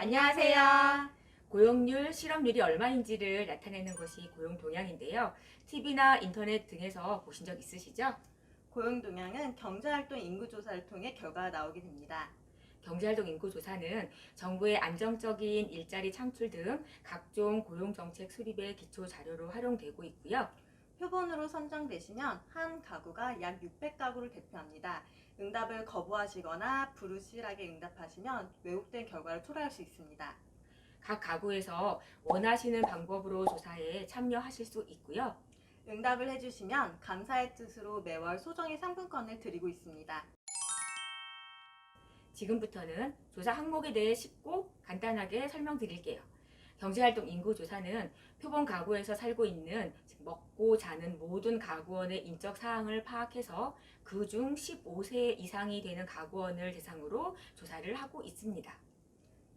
안녕하세요. 고용률, 실업률이 얼마인지를 나타내는 것이 고용 동향인데요. TV나 인터넷 등에서 보신 적 있으시죠? 고용 동향은 경제활동 인구 조사를 통해 결과가 나오게 됩니다. 경제활동 인구조사는 정부의 안정적인 일자리 창출 등 각종 고용정책 수립의 기초 자료로 활용되고 있고요. 표본으로 선정되시면 한 가구가 약 600가구를 대표합니다. 응답을 거부하시거나 불우실하게 응답하시면 왜곡된 결과를 초래할 수 있습니다. 각 가구에서 원하시는 방법으로 조사에 참여하실 수 있고요. 응답을 해주시면 감사의 뜻으로 매월 소정의 상품권을 드리고 있습니다. 지금부터는 조사 항목에 대해 쉽고 간단하게 설명드릴게요. 경제활동 인구조사는 표본 가구에서 살고 있는 즉 먹고 자는 모든 가구원의 인적 사항을 파악해서 그 중 15세 이상이 되는 가구원을 대상으로 조사를 하고 있습니다.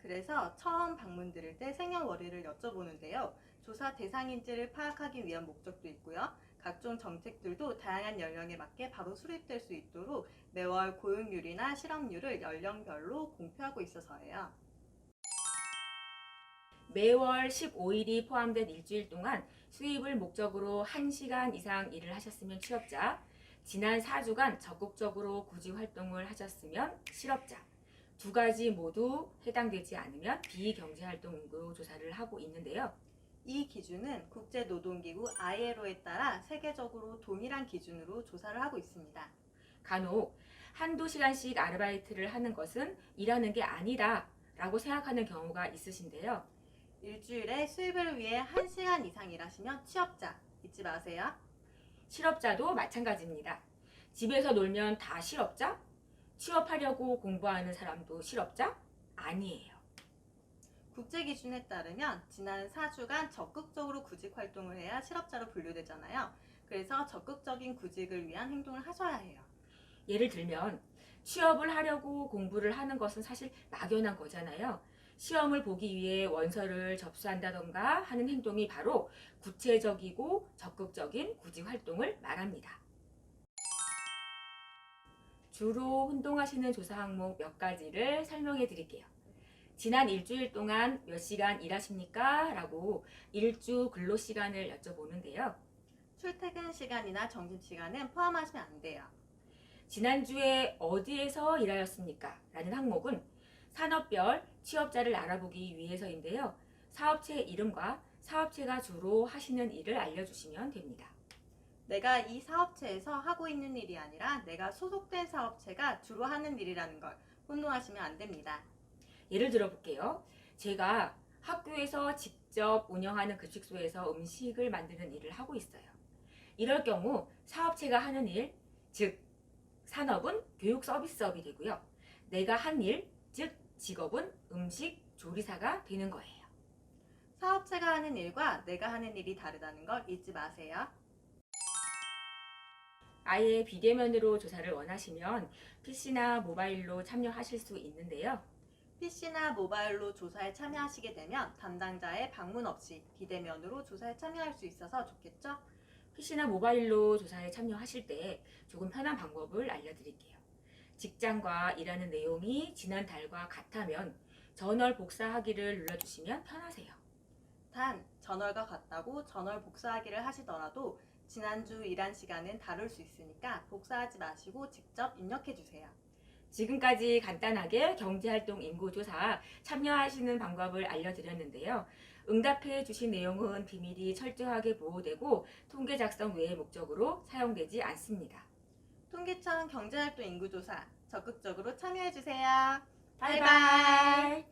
그래서 처음 방문 드릴 때 생년월일을 여쭤보는데요. 조사 대상인지를 파악하기 위한 목적도 있고요. 각종 정책들도 다양한 연령에 맞게 바로 수립될 수 있도록 매월 고용률이나 실업률을 연령별로 공표하고 있어서예요. 매월 15일이 포함된 일주일 동안 수입을 목적으로 1시간 이상 일을 하셨으면 취업자, 지난 4주간 적극적으로 구직 활동을 하셨으면 실업자, 두 가지 모두 해당되지 않으면 비경제활동 인구 조사를 하고 있는데요. 이 기준은 국제노동기구 ILO에 따라 세계적으로 동일한 기준으로 조사를 하고 있습니다. 간혹 한두 시간씩 아르바이트를 하는 것은 일하는 게 아니다 라고 생각하는 경우가 있으신데요. 일주일에 수입을 위해 1시간 이상 일하시면 취업자 잊지 마세요. 실업자도 마찬가지입니다. 집에서 놀면 다 실업자? 취업하려고 공부하는 사람도 실업자? 아니에요. 국제 기준에 따르면 지난 4주간 적극적으로 구직 활동을 해야 실업자로 분류되잖아요. 그래서 적극적인 구직을 위한 행동을 하셔야 해요. 예를 들면 취업을 하려고 공부를 하는 것은 사실 막연한 거잖아요. 시험을 보기 위해 원서를 접수한다던가 하는 행동이 바로 구체적이고 적극적인 구직 활동을 말합니다. 주로 혼동하시는 조사 항목 몇 가지를 설명해 드릴게요. 지난 일주일 동안 몇 시간 일하십니까? 라고 일주 근로 시간을 여쭤보는데요. 출퇴근 시간이나 점심시간은 포함하시면 안 돼요. 지난주에 어디에서 일하였습니까? 라는 항목은 산업별 취업자를 알아보기 위해서인데요. 사업체 이름과 사업체가 주로 하시는 일을 알려주시면 됩니다. 내가 이 사업체에서 하고 있는 일이 아니라 내가 소속된 사업체가 주로 하는 일이라는 걸 혼동하시면 안 됩니다. 예를 들어 볼게요. 제가 학교에서 직접 운영하는 급식소에서 음식을 만드는 일을 하고 있어요. 이럴 경우 사업체가 하는 일, 즉 산업은 교육 서비스업이 되고요. 내가 한 일, 즉 직업은 음식 조리사가 되는 거예요. 사업체가 하는 일과 내가 하는 일이 다르다는 걸 잊지 마세요. 아예 비대면으로 조사를 원하시면 PC나 모바일로 참여하실 수 있는데요. PC나 모바일로 조사에 참여하시게 되면 담당자의 방문 없이 비대면으로 조사에 참여할 수 있어서 좋겠죠? PC나 모바일로 조사에 참여하실 때 조금 편한 방법을 알려드릴게요. 직장과 일하는 내용이 지난 달과 같다면 전월 복사하기를 눌러주시면 편하세요. 단, 전월과 같다고 전월 복사하기를 하시더라도 지난주 일한 시간은 다를 수 있으니까 복사하지 마시고 직접 입력해 주세요. 지금까지 간단하게 경제활동 인구조사 참여하시는 방법을 알려드렸는데요. 응답해 주신 내용은 비밀이 철저하게 보호되고 통계 작성 외의 목적으로 사용되지 않습니다. 통계청 경제활동 인구조사 적극적으로 참여해 주세요. 바이바이.